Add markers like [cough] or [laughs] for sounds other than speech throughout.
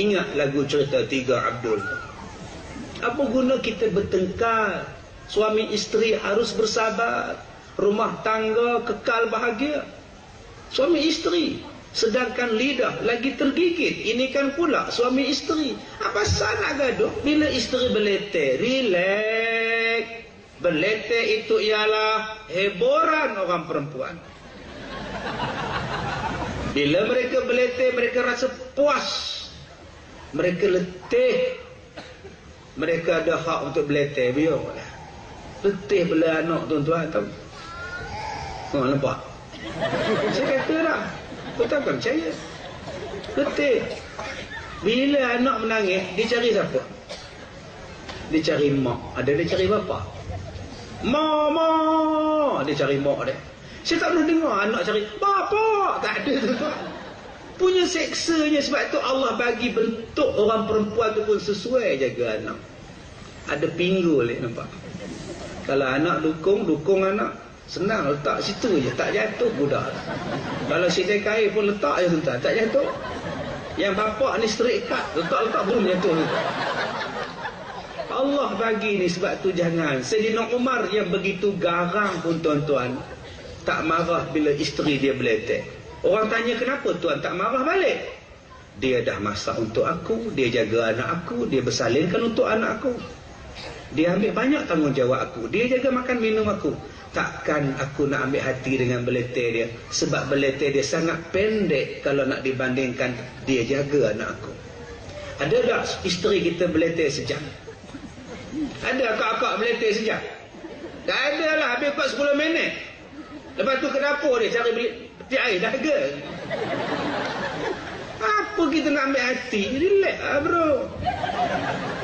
Ingat lagu cerita Tiga Abdul. Apa guna kita bertengkar? Suami isteri harus bersabar. Rumah tangga kekal bahagia. Suami isteri. Sedangkan lidah lagi tergigit. Ini kan pula suami isteri. Apa sana gaduh? Bila isteri belete, relax. Belete itu ialah heboran orang perempuan. Bila mereka belete, mereka rasa puas. Mereka letih. Mereka ada hak untuk belete. Biarlah. Letih bela anak tuan-tuan tahu. Oh, nampak? Saya kata dah. Kau takkan percaya. Letih. Bila anak menangis, dia cari siapa? Dia cari mak. Ada dia cari bapa. Mama. Dia cari mak dia. Saya tak pernah dengar anak cari bapa. Tak ada tuan Punya seksanya sebab tu Allah bagi bentuk orang perempuan tu pun sesuai jaga anak. Ada pinggul eh, nampak. Kalau anak dukung, dukung anak. Senang letak situ je. Tak jatuh budak. Kalau sidai kain pun letak je tuan Tak jatuh. Yang bapak ni straight cut. Letak-letak belum jatuh. Allah bagi ni sebab tu jangan. Sayyidina Umar yang begitu garang pun tuan-tuan. Tak marah bila isteri dia beletek. Orang tanya kenapa tuan tak marah balik? Dia dah masak untuk aku. Dia jaga anak aku. Dia bersalinkan untuk anak aku. Dia ambil banyak tanggungjawab aku. Dia jaga makan minum aku. Takkan aku nak ambil hati dengan beletir dia. Sebab beletir dia sangat pendek kalau nak dibandingkan dia jaga anak aku. Ada tak isteri kita beletir sejam? Ada akak-akak beletir sejam? Tak ada lah. Habis kot 10 minit. Lepas tu ke dapur dia cari beli peti air dahaga. Apa kita nak ambil hati? Relax lah bro.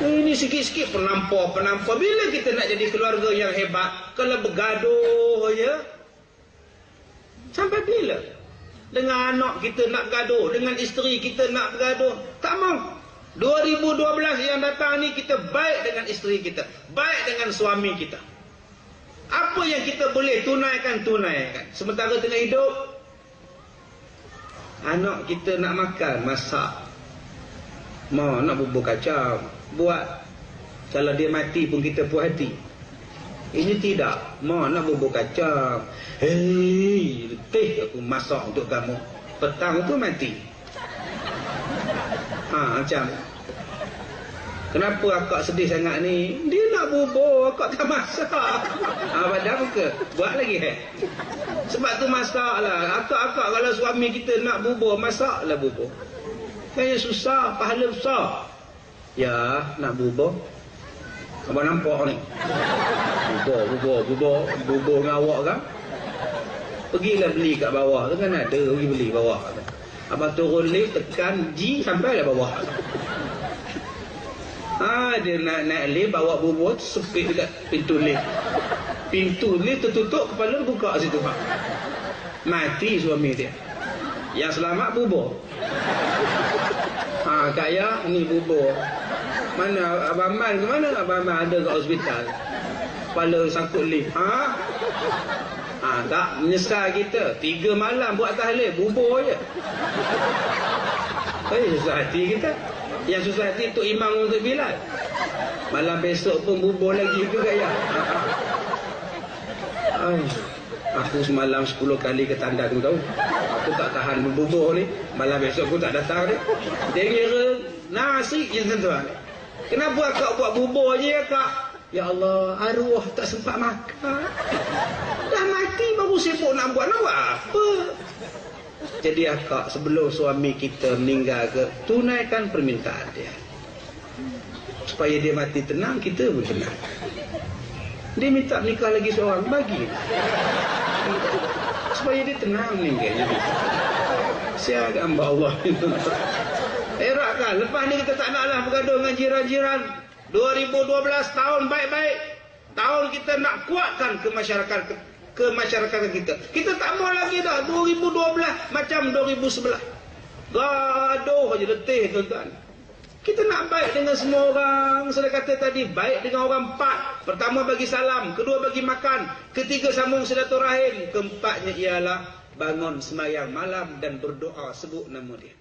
Ini sikit-sikit penampar-penampar. Bila kita nak jadi keluarga yang hebat? Kalau bergaduh ya. Sampai bila? Dengan anak kita nak gaduh. Dengan isteri kita nak bergaduh. Tak mau. 2012 yang datang ni kita baik dengan isteri kita. Baik dengan suami kita. Apa yang kita boleh tunaikan, tunaikan. Sementara tengah hidup, anak kita nak makan, masak. Mau nak bubur kacang, buat. Kalau dia mati pun kita puas hati. Ini tidak. Mau nak bubur kacang. Hei, letih aku masak untuk kamu. Petang tu mati. Ha, macam Kenapa akak sedih sangat ni? Dia nak bubur, akak tak masak. [laughs] Ha, padahal muka. Buat lagi eh. Sebab tu masak lah. Akak-akak kalau suami kita nak bubur, masak lah bubur. Kaya susah, pahala besar. Ya, nak bubur. Abang nampak ni. Bubur, bubur, bubur. Bubur dengan awak kan? Pergilah beli kat bawah. Tu kan ada, pergi beli bawah. Abang turun lift, tekan G, sampai lah bawah. Ha, dia nak naik lift bawa bubur sepit dekat pintu lift. Pintu lift tertutup kepala buka situ pak. Mati suami dia. Yang selamat bubur. Ha, Kak Ya, ni bubur. Mana Abang Man ke mana? Abang Man ada kat hospital. Kepala sangkut lift. Ha? Ha, tak menyesal kita. Tiga malam buat tahlil, bubur je. Eh, susah hati kita. Yang susah hati tu imam untuk Bilal. Malam besok pun bubur lagi juga ya. Ay, aku semalam 10 kali ke tanda tu tahu. Aku tak tahan bubur ni. Malam besok aku tak datang ni. Dia kira nasi je tuan Kenapa akak buat bubur je kak? Ya Allah, arwah tak sempat makan. Dah mati baru sibuk nak buat nak apa? Jadi akak sebelum suami kita meninggal ke tunaikan permintaan dia. Supaya dia mati tenang, kita pun tenang. Dia minta nikah lagi seorang, bagi. Supaya dia tenang meninggal. Siapa hamba Allah Erak kan, lepas ni kita tak naklah bergaduh dengan jiran-jiran. 2012 tahun baik-baik. Tahun kita nak kuatkan ke masyarakat ke masyarakat kita. Kita tak mau lagi dah 2012 macam 2011. Gaduh aja letih tuan-tuan. Kita nak baik dengan semua orang. Saya kata tadi baik dengan orang empat. Pertama bagi salam, kedua bagi makan, ketiga sambung silaturahim, keempatnya ialah bangun semayang malam dan berdoa sebut nama dia.